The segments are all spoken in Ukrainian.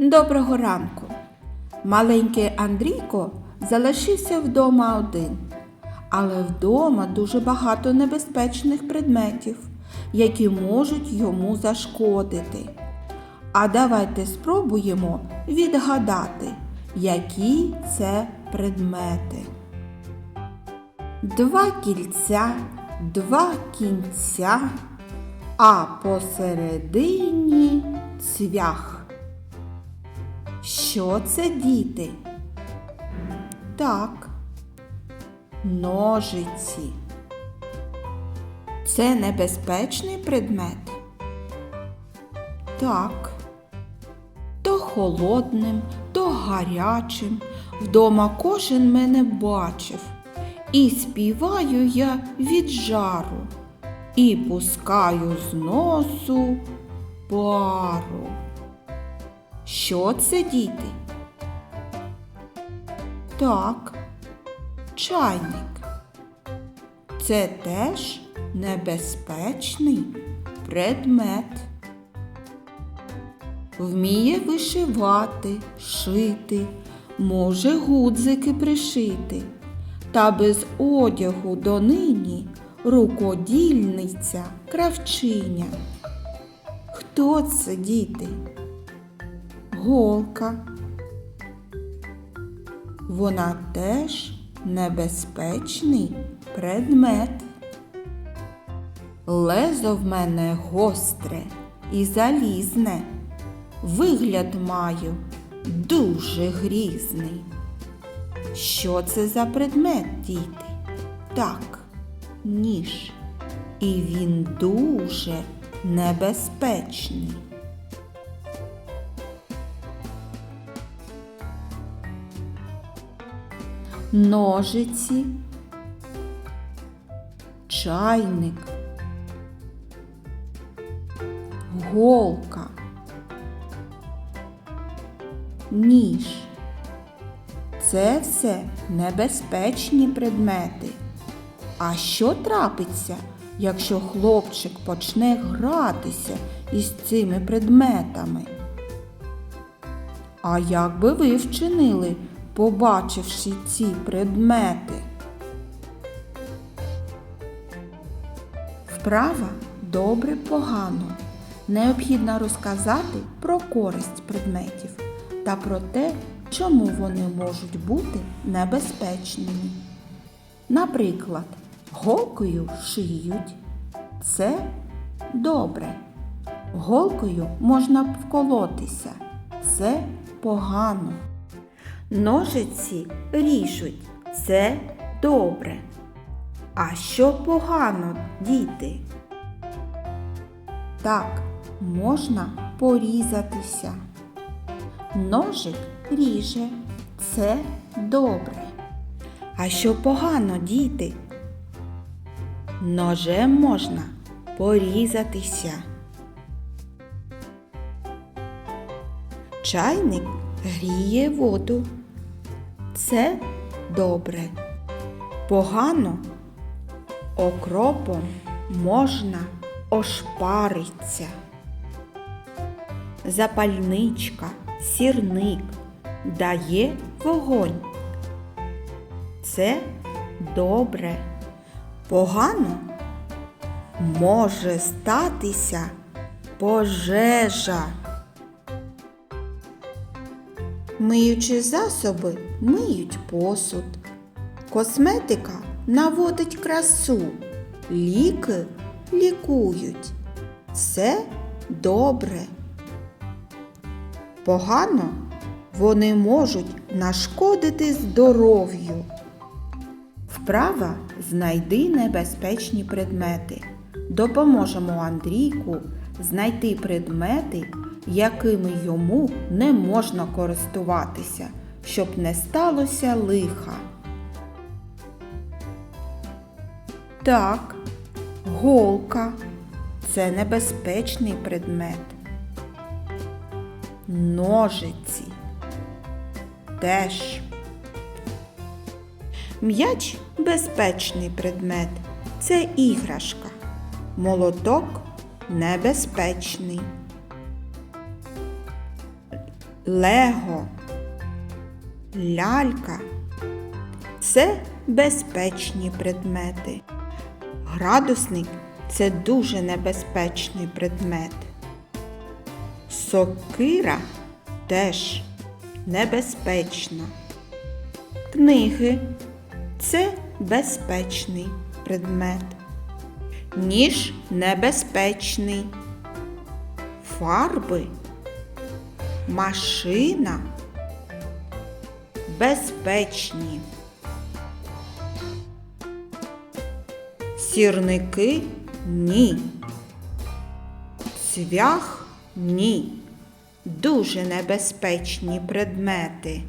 Доброго ранку. Маленький Андрійко залишився вдома один. Але вдома дуже багато небезпечних предметів, які можуть йому зашкодити. А давайте спробуємо відгадати, які це предмети. Два кільця, два кінця, а посередині цвях. Що це діти? Так, ножиці. Це небезпечний предмет? Так. То холодним, то гарячим. Вдома кожен мене бачив. І співаю я від жару, і пускаю з носу пару. Що це діти? Так, чайник. Це теж небезпечний предмет. Вміє вишивати, шити, може гудзики пришити. Та без одягу донині рукодільниця кравчиня. Хто це, діти? Голка. Вона теж небезпечний предмет. Лезо в мене гостре і залізне. Вигляд маю дуже грізний. Що це за предмет, діти? Так, ніж. І він дуже небезпечний. Ножиці, чайник, голка, ніж. Це все небезпечні предмети. А що трапиться, якщо хлопчик почне гратися із цими предметами? А як би ви вчинили, побачивши ці предмети? Вправа добре погано. Необхідно розказати про користь предметів та про те, чому вони можуть бути небезпечними. Наприклад, голкою шиють. Це добре. Голкою можна вколотися. Це погано. Ножиці ріжуть. Це добре. А що погано, діти? Так, можна порізатися. Ножик ріже. Це добре. А що погано, діти? Ножем можна порізатися. Чайник гріє воду. Це добре. Погано окропом можна ошпариться. Запальничка, сірник дає вогонь. Це добре. Погано може статися пожежа. Миючі засоби миють посуд. Косметика наводить красу. Ліки лікують. Все добре. Погано вони можуть нашкодити здоров'ю. Вправа знайди небезпечні предмети. Допоможемо Андрійку знайти предмети, якими йому не можна користуватися, щоб не сталося лиха. Так, голка це небезпечний предмет. Ножиці теж. М'яч безпечний предмет. Це іграшка. Молоток небезпечний. лего, лялька це безпечні предмети. Градусник це дуже небезпечний предмет. Сокира теж небезпечна. Книги це безпечний предмет. Ніж небезпечний. Фарби, машина безпечні. Сірники ні. Цвях ні. Дуже небезпечні предмети.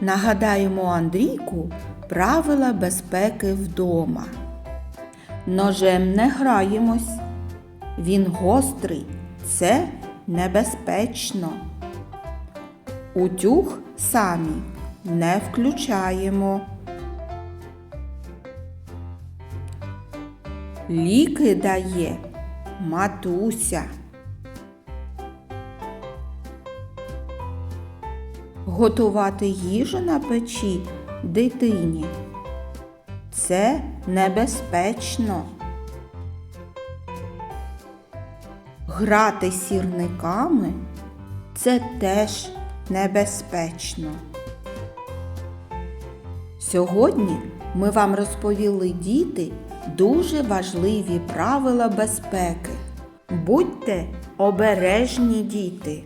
Нагадаємо Андрійку правила безпеки вдома. Ножем не граємось. Він гострий, це небезпечно. Утюг самі не включаємо. Ліки дає матуся. Готувати їжу на печі дитині. Це небезпечно. Грати сірниками це теж небезпечно. Сьогодні ми вам розповіли діти дуже важливі правила безпеки. Будьте обережні діти.